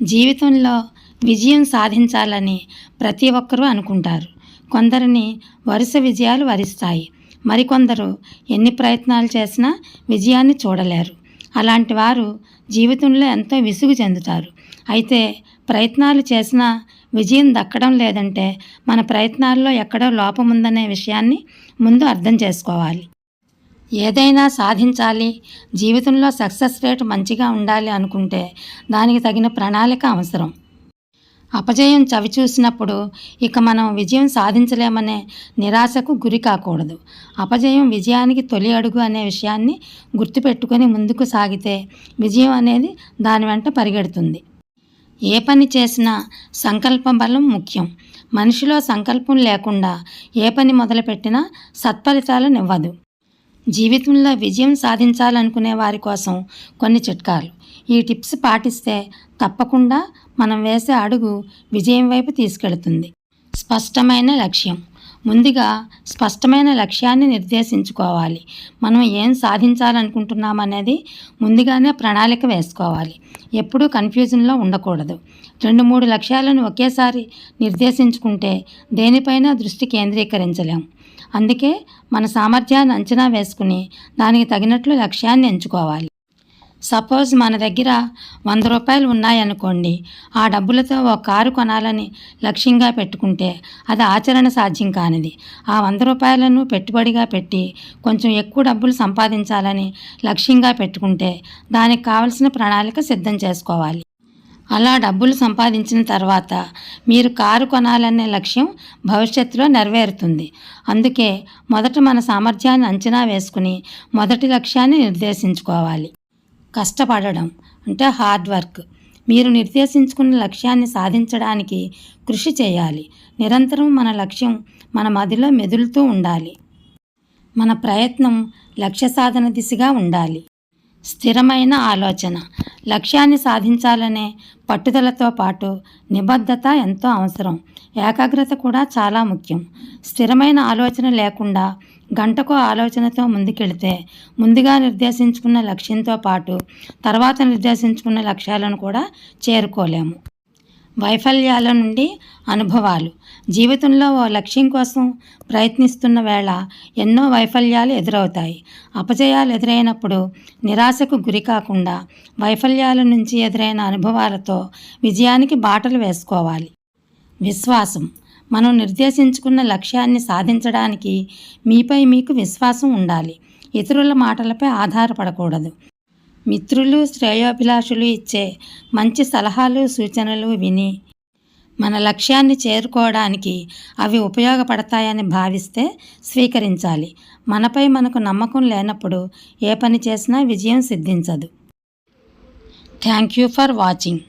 జీవితంలో విజయం సాధించాలని ప్రతి ఒక్కరూ అనుకుంటారు. కొందరిని వరుస విజయాలు వరిస్తాయి. మరికొందరు ఎన్ని ప్రయత్నాలు చేసినా విజయాన్ని చూడలేరు. అలాంటి వారు జీవితంలో ఎంతో విసుగు చెందుతారు. అయితే ప్రయత్నాలు చేసినా విజయం దక్కడం లేదంటే మన ప్రయత్నాల్లో ఎక్కడో లోపం ఉందనే విషయాన్ని ముందు అర్థం చేసుకోవాలి. ఏదైనా సాధించాలి. జీవితంలో సక్సెస్ రేట్ మంచిగా ఉండాలి అనుకుంటే దానికి తగిన ప్రణాళిక అవసరం. అపజయం చవి చూసినప్పుడు ఇక మనం విజయం సాధించలేమనే నిరాశకు గురి కాకూడదు. అపజయం విజయానికి తొలి అడుగు అనే విషయాన్ని గుర్తుపెట్టుకొని ముందుకు సాగితే విజయం అనేది దాని వెంట పరిగెడుతుంది. ఏ పని చేసినా సంకల్ప బలం ముఖ్యం. మనిషిలో సంకల్పం లేకుండా ఏ పని మొదలుపెట్టినా సత్ఫలితాలనివ్వదు జీవితంలో విజయం సాధించాలనుకునే వారి కోసం కొన్ని చిట్కాలు. ఈ టిప్స్ పాటిస్తే తప్పకుండా మనం వేసే అడుగు విజయం వైపు తీసుకెళ్తుంది. స్పష్టమైన లక్ష్యం. ముందుగా స్పష్టమైన లక్ష్యాన్ని నిర్దేశించుకోవాలి. మనం ఏం సాధించాలనుకుంటున్నాం అనేది ముందుగానే ప్రణాళిక వేసుకోవాలి. ఎప్పుడూ కన్ఫ్యూజన్లో ఉండకూడదు. రెండు మూడు లక్ష్యాలను ఒకేసారి నిర్దేశించుకుంటే దేనిపైన దృష్టి కేంద్రీకరించలేము అందుకే మన సామర్థ్యాన్ని అంచనా వేసుకుని దానికి తగినట్లు లక్ష్యాన్ని ఎంచుకోవాలి. సపోజ్ మన దగ్గర వంద రూపాయలు ఉన్నాయనుకోండి ఆ డబ్బులతో ఒక కారు కొనాలని లక్ష్యంగా పెట్టుకుంటే అది ఆచరణ సాధ్యం కానిది. ఆ వంద రూపాయలను పెట్టుబడిగా పెట్టి కొంచెం ఎక్కువ డబ్బులు సంపాదించాలని లక్ష్యంగా పెట్టుకుంటే దానికి కావలసిన ప్రణాళిక సిద్ధం చేసుకోవాలి. అలా డబ్బులు సంపాదించిన తర్వాత మీరు కారు కొనాలనే లక్ష్యం భవిష్యత్తులో నెరవేరుతుంది. అందుకే మొదట మన సామర్థ్యాన్ని అంచనా వేసుకుని మొదటి లక్ష్యాన్ని నిర్దేశించుకోవాలి. కష్టపడడం అంటే హార్డ్ వర్క్. మీరు నిర్దేశించుకున్న లక్ష్యాన్ని సాధించడానికి కృషి చేయాలి. నిరంతరం మన లక్ష్యం మన మదిలో మెదులుతూ ఉండాలి. మన ప్రయత్నం లక్ష్య సాధన దిశగా ఉండాలి. స్థిరమైన ఆలోచన. లక్ష్యాన్ని సాధించాలనే పట్టుదలతో పాటు నిబద్ధత ఎంతో అవసరం. ఏకాగ్రత కూడా చాలా ముఖ్యం. స్థిరమైన ఆలోచన లేకుండా గంటకో ఆలోచనతో ముందుకెళితే ముందుగా నిర్దేశించుకున్న లక్ష్యంతో పాటు తర్వాత నిర్దేశించుకున్న లక్ష్యాలను కూడా చేరుకోలేము. వైఫల్యాల నుండి అనుభవాలు. జీవితంలో ఓ లక్ష్యం కోసం ప్రయత్నిస్తున్న వేళ ఎన్నో వైఫల్యాలు ఎదురవుతాయి. అపజయాలు ఎదురైనప్పుడు నిరాశకు గురి కాకుండా వైఫల్యాల నుంచి ఎదురైన అనుభవాలతో విజయానికి బాటలు వేసుకోవాలి. విశ్వాసం. మనం నిర్దేశించుకున్న లక్ష్యాన్ని సాధించడానికి మీపై మీకు విశ్వాసం ఉండాలి. ఇతరుల మాటలపై ఆధారపడకూడదు. మిత్రులు శ్రేయోభిలాషులు ఇచ్చే మంచి సలహాలు సూచనలు విని మన లక్ష్యాన్ని చేరుకోవడానికి అవి ఉపయోగపడతాయని భావిస్తే స్వీకరించాలి. మనపై మనకు నమ్మకం లేనప్పుడు ఏ పని చేసినా విజయం సిద్ధించదు. Thank you for watching.